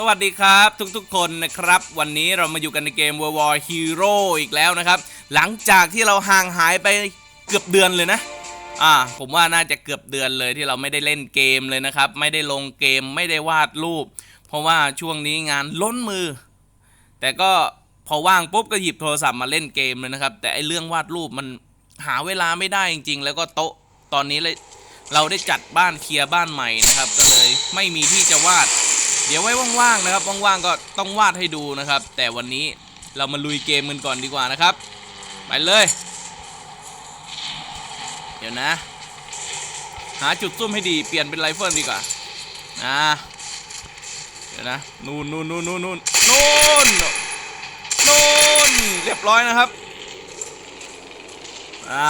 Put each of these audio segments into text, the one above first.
สวัสดีครับทุกๆคนนะครับ วันนี้เรามาอยู่กันในเกม World War Hero อีกแล้วนะครับ หลังจากที่เราห่างหายไปเกือบเดือนเลยนะ อ่า ผมว่าน่าจะเกือบเดือนเลยที่เราไม่ได้เล่นเกมเลยนะครับ ไม่ได้ลงเกมไม่ได้วาดรูป เพราะว่าช่วงนี้งานล้นมือ แต่ก็พอว่างปุ๊บก็หยิบโทรศัพท์มาเล่นเกมเลยนะครับ แต่ไอเรื่องวาดรูปมันหาเวลาไม่ได้จริง ๆ แล้วก็โต๊ะตอนนี้เลยเราได้จัดบ้านเคลียร์บ้านใหม่นะครับ ก็เลยไม่มีที่จะวาด เดี๋ยวไว้ว่างๆนะครับว่างๆก็ต้องวาดให้ดูนะครับ แต่วันนี้เรามาลุยเกมกันก่อนดีกว่านะครับ ไปเลย เดี๋ยวนะ หาจุดซุ่มให้ดีเปลี่ยนเป็นไรเฟิลดีกว่านะเดี๋ยวนะนู่นนู่นนู่นนู่นนู่นนู่นนู่นเรียบร้อยนะครับอ่า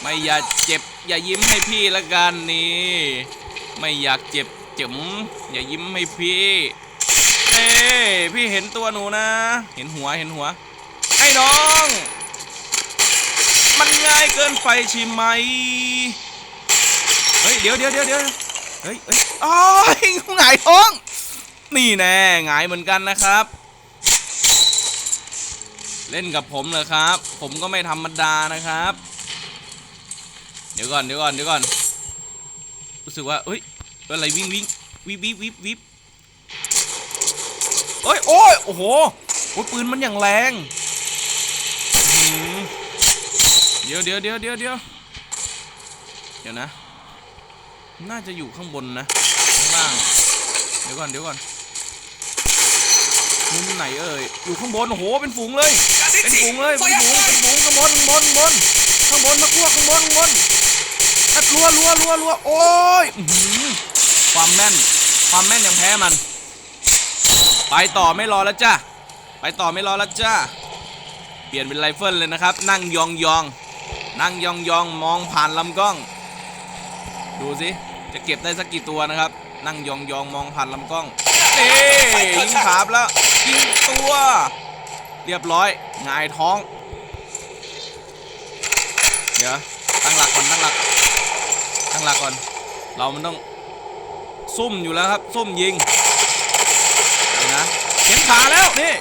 ไม่อยากเจ็บอย่ายิ้มให้พี่ละกันนี่ไม่อยากเจ็บ จิ๋มอย่ายิ้มให้พี่เอ้พี่เห็นตัวหนูนะ เห็นหัวเห็นหัว ไอ้น้อง มันง่ายเกินไปใช่ไหมเฮ้ยเดี๋ยวเดี๋ยวเดี๋ยวเดี๋ยวเฮ้ยเฮ้ยอ๋อหงายท้อง นี่แน่หงายเหมือนกันนะครับ เล่นกับผมเลยครับ ผมก็ไม่ธรรมดานะครับ เดี๋ยวก่อนเดี๋ยวก่อนเดี๋ยวก่อนรู้สึกว่าเฮ้ย อะไรวิ่งวิ่งวิบวิบวิบวิบเฮ้ยโอ้ยโอ้โหโอ้ยปืนมันอย่างแรงเดี๋ยวเดี๋ยวเดี๋ยวเดี๋ยวเดี๋ยวเดี๋ยวนะ น่าจะอยู่ข้างบนนะข้างล่าง เดี๋ยวก่อนเดี๋ยวก่อนมุมไหนเอ่ยอยู่ข้างบนโอ้โหเป็นฝูงเลย เป็นฝูงเลยเป็นฝูงเป็นฝูงข้างบนข้างบนข้างบนข้างบนมาพวกข้างบนข้างบนอะรัวรัวรัวรัวโอ้ยอื ความแม่น ความแม่นยังแพ้มัน ไปต่อไม่รอแล้วจ้าไปต่อไม่รอแล้วจ้าเปลี่ยนเป็นไรเฟิลเลยนะครับ นั่งยองยองนั่งยองยองมองผ่านลำกล้อง ดูสิจะเก็บได้สักกี่ตัวนะครับ นั่งยองยองมองผ่านลำกล้องเอ๊ยิงขาบแล้วยิงตัว เรียบร้อยงายท้อง เดี๋ยวตั้งหลักก่อนตั้งหลักตั้งหลักก่อน เรามันต้อง ซุ่มอยู่แล้วครับ ซุ่มยิงเดี๋ยวนะเห็นขาแล้วนี่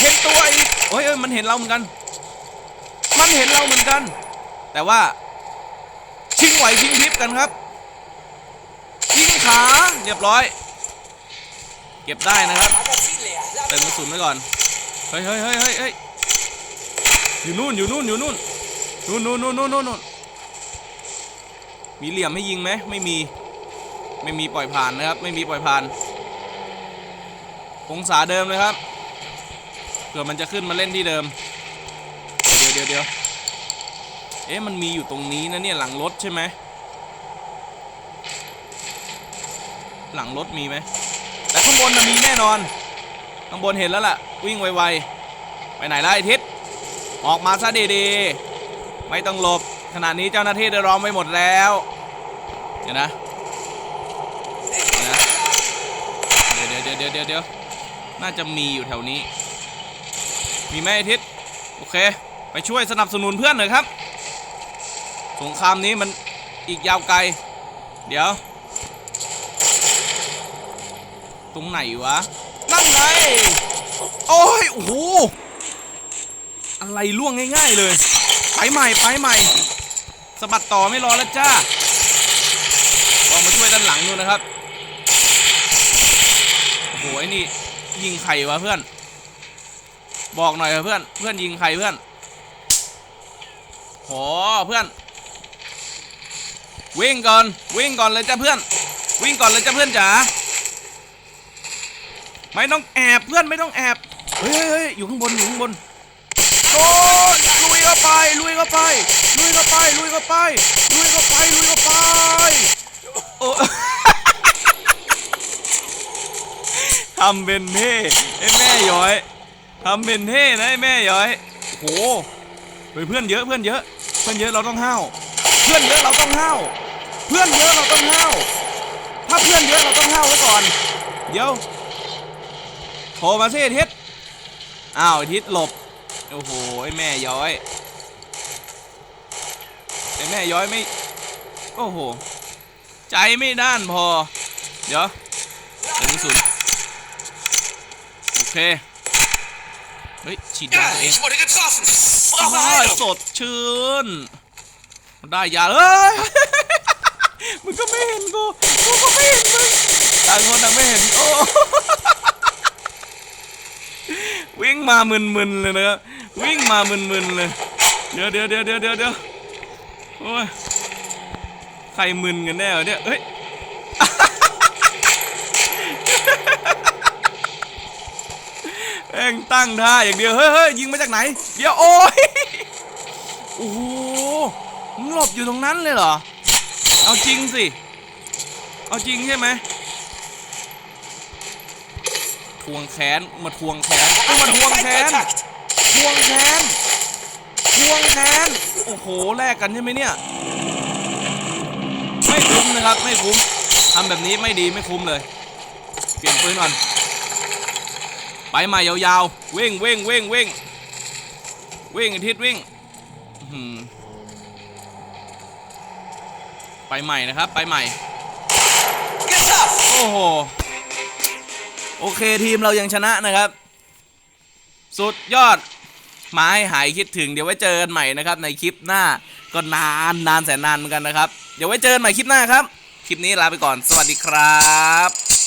เห็นตัวอีกเฮ้ยเอ้ยมันเห็นเราเหมือนกัน มันเห็นเราเหมือนกัน แต่ว่า ชิงไหวชิงพริบกันครับยิงขาเรียบร้อย เก็บได้นะครับเติมกระสุนไว้ก่อนเฮ้ยเฮ้ยเฮ้ยเฮ้ยเฮ้ยอยู่นู่นอยู่นู่นอยู่นู่นนู่นนู่นนู่นนู่นนู่นนู่นมีเหลี่ยมให้ยิงไหมไม่มี ไม่มีปล่อยผ่านนะครับ ไม่มีปล่อยผ่านองศาเดิมเลยครับเผื่อมันจะขึ้นมาเล่นที่เดิม เดี๋ยวเดี๋ยวเดี๋ยวเอ๊ะมันมีอยู่ตรงนี้นะเนี่ยหลังรถใช่ไหมหลังรถมีไหมแต่ข้างบนน่ะมีแน่นอนข้างบนเห็นแล้วล่ะ วิ่งไวๆไปไหนล่ะไอทิศออกมาซะดีๆไม่ต้องหลบขณะนี้เจ้าหน้าที่ได้ล้อมไว้หมดแล้ว เดี๋ยวนะ เดี๋ยวเดี๋ยวเดี๋ยวเดี๋ยวน่าจะมีอยู่แถวนี้ มีไหมไอทิศโอเค ไปช่วยสนับสนุนเพื่อนหน่อยครับ สงครามนี้มันอีกยาวไกล เดี๋ยว ตรงไหนวะ นั่นไง โอ้ย โอ้โห อะไรล่วงง่ายๆเลย ไปใหม่ ไปใหม่สะบัดต่อไม่รอแล้วจ้าลองมาช่วยด้านหลังดูนะครับ ไอ้นี่ยิงใครวะเพื่อน บอกหน่อยเพื่อน เพื่อนยิงใครเพื่อนโหเพื่อน วิ่งก่อนวิ่งก่อนเลยจ้าเพื่อน วิ่งก่อนเลยจ้าเพื่อนจ๋าไม่ต้องแอบเพื่อนไม่ต้องแอบเฮ้ยเฮ้ยเฮ้ยอยู่ข้างบนอยู่ข้างบนโดนลุยเข้าไปลุยเข้าไปลุยเข้าไปลุยเข้าไปลุยเข้าไปลุยเข้าไปโอ้ ทำเป็นเท่ไอ้แม่ย้อยทำเป็นเท่นะไอ้แม่ย้อยโอ้โหเพื่อนเยอะเพื่อนเยอะ เพื่อนเยอะเราต้องห้าวเพื่อนเยอะเราต้องห้าวเพื่อนเยอะเราต้องห้าวถ้าเพื่อนเยอะเราต้องห้าวไว้ก่อน เดี๋ยวโทรมาสิทิศอ้าวทิศหลบโอ้โหไอ้แม่ย้อยไอ้แม่ย้อยไม่โอ้โหใจไม่ด้านพอ เดี๋ยวเดี๋ยวกระสุน เค เฮ้ย ฉีดยาตัวเอง Ich wurde getroffen. โอ้ Brauche ย Heilung. สดชื่นได้ยาเอ้ย มึงก็ไม่เห็นกู กูก็ไม่เห็นมึง ต่างคนต่างไม่เห็น โอ้ วิ่งมามึนๆเลยนะครับวิ่งมามึนๆเลย เดี๋ยวเดี๋ยวเดี๋ยวเดี๋ยวเดี๋ยวเดี๋ยวโอ้ย ใครมึนกันแน่วะเนี่ยเฮ้ย เอ็ งตั้งท่าอย่างเดียว เฮ้ยเฮ้ยยิงมาจากไหน เดี๋ยวโอ้ย โอ้โหมึงหลบอยู่ตรงนั้นเลยเหรอ เอาจริงสิ เอาจริงใช่ไหมทวงแค้นมาทวงแค้นมาทวงแค้นทวงแค้นทวงแค้นโอ้โห แลกกันใช่ไหมเนี่ย ไม่คุ้มนะครับ ไม่คุ้มทำแบบนี้ไม่ดีไม่คุ้มเลย เปลี่ยนปืนก่อน ไปใหม่ยาวๆวิ่งวิ่งวิ่งวิ่งวิ่งอาทิตย์วิ่งไปใหม่นะครับไปใหม่โอ้โหโอเคทีมเรายังชนะนะครับ สุดยอดมาให้หายคิดถึงเดี๋ยวไว้เจอกันใหม่นะครับ ในคลิปหน้าก็นานนานแสนนานเหมือนกันนะครับ เดี๋ยวไว้เจอกันใหม่คลิปหน้าครับ คลิปนี้ลาไปก่อนสวัสดีครับ